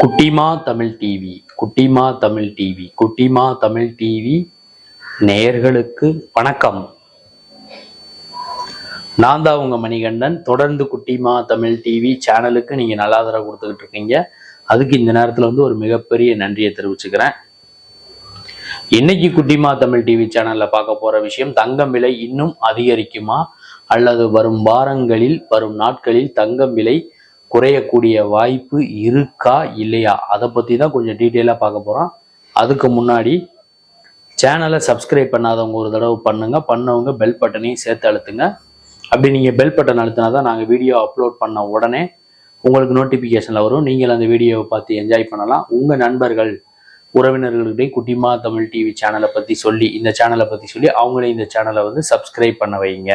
குட்டிமா தமிழ் டிவி குட்டிமா தமிழ் டிவி குட்டிமா தமிழ் டிவி நேயர்களுக்கு வணக்கம். நான் தான் உங்க மணிகண்டன். தொடர்ந்து குட்டிமா தமிழ் டிவி சேனலுக்கு நீங்க நல்லா ஆதரவு கொடுத்துக்கிட்டு இருக்கீங்க. அதுக்கு இந்த நேரத்துல வந்து ஒரு மிகப்பெரிய நன்றியை தெரிவிச்சுக்கிறேன். இன்னைக்கு குட்டிமா தமிழ் டிவி சேனல்ல பார்க்க போற விஷயம் தங்கம் விலை இன்னும் அதிகரிக்குமா? அல்லது வரும் வாரங்களில் வரும் நாட்களில் தங்கம் விலை குறையக்கூடிய வாய்ப்பு இருக்கா இல்லையா? அதை பற்றி தான் கொஞ்சம் டீட்டெயிலாக பார்க்க போகிறோம் அதுக்கு முன்னாடி சேனலை சப்ஸ்கிரைப் பண்ணாதவங்க ஒரு தடவை பண்ணுங்கள் பண்ணவங்க பெல் பட்டனையும் சேர்த்து அழுத்துங்க. அப்படி நீங்கள் பெல் பட்டன் அழுத்தினா தான் நாங்கள் வீடியோ அப்லோட் பண்ண உடனே உங்களுக்கு நோட்டிஃபிகேஷனில் வரும். நீங்கள் அந்த வீடியோவை பார்த்து என்ஜாய் பண்ணலாம். உங்கள் நண்பர்கள் உறவினர்களுடைய குட்டிமா தமிழ் டிவி சேனலை பற்றி சொல்லி இந்த சேனலை பற்றி சொல்லி அவங்களே இந்த சேனலை வந்து சப்ஸ்கிரைப் பண்ண வைங்க.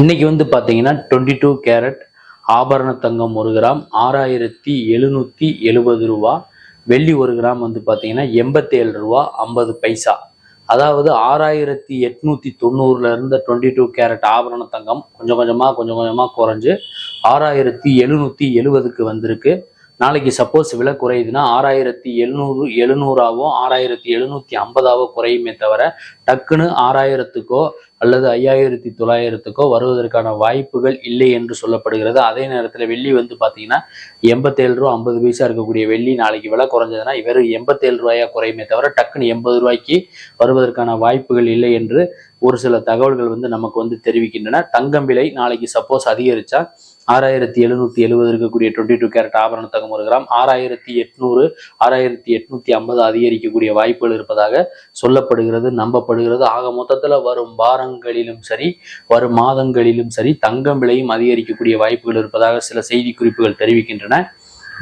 இன்னைக்கு வந்து பார்த்தீங்கன்னா டுவெண்ட்டி டூ கேரட் ஆபரண தங்கம் ஒரு கிராம் ஆறாயிரத்தி எழுநூற்றி எழுபது ரூபா. வெள்ளி ஒரு கிராம் வந்து பார்த்தீங்கன்னா எண்பத்தேழு ரூபா ஐம்பது பைசா. அதாவது ஆறாயிரத்தி எட்நூற்றி தொண்ணூறுல இருந்த டுவெண்ட்டி டூ கேரட் ஆபரண தங்கம் கொஞ்சம் கொஞ்சமாக கொஞ்சம் கொஞ்சமாக குறைஞ்சு ஆறாயிரத்தி எழுநூற்றி எழுபதுக்கு வந்திருக்கு. நாளைக்கு சப்போஸ் விலை குறையுதுன்னா ஆறாயிரத்தி எழுநூறு எழுநூறாவோ ஆறாயிரத்தி எழுநூற்றி ஐம்பதாவோ குறையுமே தவிர டக்குன்னு ஆறாயிரத்துக்கோ அல்லது ஐயாயிரத்தி தொள்ளாயிரத்துக்கோ வருவதற்கான வாய்ப்புகள் இல்லை என்று சொல்லப்படுகிறது. அதே நேரத்தில் வெள்ளி வந்து பார்த்தீங்கன்னா எண்பத்தேழு ரூபா ஐம்பது பைசா இருக்கக்கூடிய வெள்ளி நாளைக்கு விலை குறைஞ்சதுன்னா வெறும் எண்பத்தேழு ரூபாயா குறையுமே தவிர டக்குன்னு எண்பது ரூபாய்க்கு வருவதற்கான வாய்ப்புகள் இல்லை என்று ஒரு சில தகவல்கள் வந்து நமக்கு வந்து தெரிவிக்கின்றன. தங்கம் விலை நாளைக்கு சப்போஸ் அதிகரிச்சா ஆறாயிரத்தி எழுநூத்தி எழுபது இருக்கக்கூடிய டுவெண்ட்டி டூ கேரட் ஆபரண தங்கம் ஒரு கிராம். ஆறாயிரத்தி எட்நூறு ஆறாயிரத்தி எட்நூத்தி ஐம்பது அதிகரிக்கக்கூடிய வாய்ப்புகள் இருப்பதாக சொல்லப்படுகிறது நம்பப்படுகிறது. ஆக மொத்தத்துல வரும் வாரங்களிலும் சரி வரும் மாதங்களிலும் சரி தங்கம் விலையும் அதிகரிக்கக்கூடிய வாய்ப்புகள் இருப்பதாக சில செய்தி குறிப்புகள் தெரிவிக்கின்றன.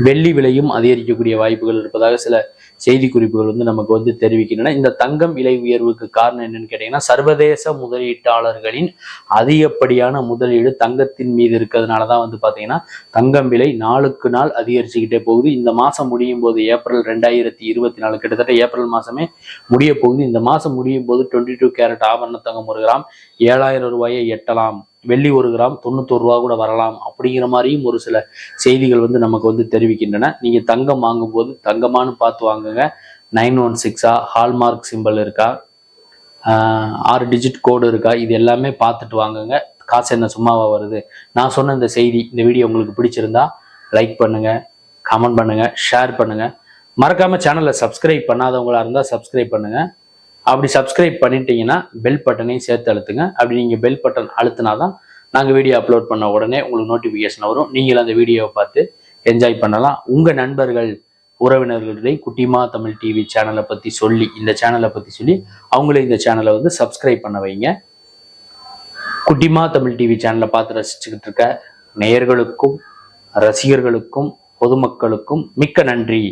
வெள்ளி விலையும் அதிகரிக்கக்கூடிய வாய்ப்புகள் இருப்பதாக சில செய்தி குறிப்புகள் வந்து நமக்கு வந்து தெரிவிக்கின்றன. இந்த தங்கம் விலை உயர்வுக்கு காரணம் என்னன்னு கேட்டீங்கன்னா சர்வதேச முதலீட்டாளர்களின் அதிகப்படியான முதலீடு தங்கத்தின் மீது இருக்கிறதுனால தான் வந்து பார்த்தீங்கன்னா தங்கம் விலை நாளுக்கு நாள் அதிகரிச்சுக்கிட்டே போகுது. இந்த மாதம் முடியும் போது ஏப்ரல் ரெண்டாயிரத்தி இருபத்தி நாலு கிட்டத்தட்ட ஏப்ரல் மாதமே முடிய போகுது. இந்த மாதம் முடியும் போது டுவெண்ட்டி டூ கேரட் ஆபரண தங்கம் ஒரு கிராம் ஏழாயிரம் ரூபாயை எட்டலாம். வெள்ளி ஒரு கிராம் தொண்ணூத்தொரு ரூபா கூட வரலாம் அப்படிங்கிற மாதிரியும் ஒரு சில செய்திகள் வந்து நமக்கு வந்து தெரிவிக்கின்றன. நீங்க தங்கம் வாங்கும்போது தங்கமானு பார்த்து வாங்குங்க. நைன் ஒன் சிக்ஸா ஹால்மார்க் சிம்பிள் இருக்கா? ஆறு டிஜிட் கோடு இருக்கா? இது எல்லாமே பார்த்துட்டு வாங்குங்க. காசு என்ன சும்மாவா வருது? நான் சொன்ன இந்த செய்தி இந்த வீடியோ உங்களுக்கு பிடிச்சிருந்தா லைக் பண்ணுங்க கமெண்ட் பண்ணுங்க ஷேர் பண்ணுங்க. மறக்காம சேனலை சப்ஸ்கிரைப் பண்ணாதவங்களா இருந்தா சப்ஸ்கிரைப் பண்ணுங்க. அப்படி சப்ஸ்கிரைப் பண்ணிட்டீங்கன்னா பெல் பட்டனையும் சேர்த்து அழுத்துங்க. அப்படி நீங்கள் பெல் பட்டன் அழுத்தினா தான் நாங்கள் வீடியோ அப்லோட் பண்ண உடனே உங்களுக்கு நோட்டிஃபிகேஷன் வரும். நீங்களும் அந்த வீடியோவை பார்த்து என்ஜாய் பண்ணலாம். உங்கள் நண்பர்கள் உறவினர்களுடைய குட்டிமா தமிழ் டிவி சேனலை பற்றி சொல்லி இந்த சேனலை பற்றி சொல்லி அவங்களே இந்த சேனலை வந்து சப்ஸ்கிரைப் பண்ண வைங்க. குட்டிமா தமிழ் டிவி சேனலை பார்த்து ரசிச்சுக்கிட்டு இருக்க நேயர்களுக்கும் ரசிகர்களுக்கும் பொதுமக்களுக்கும் மிக்க நன்றி.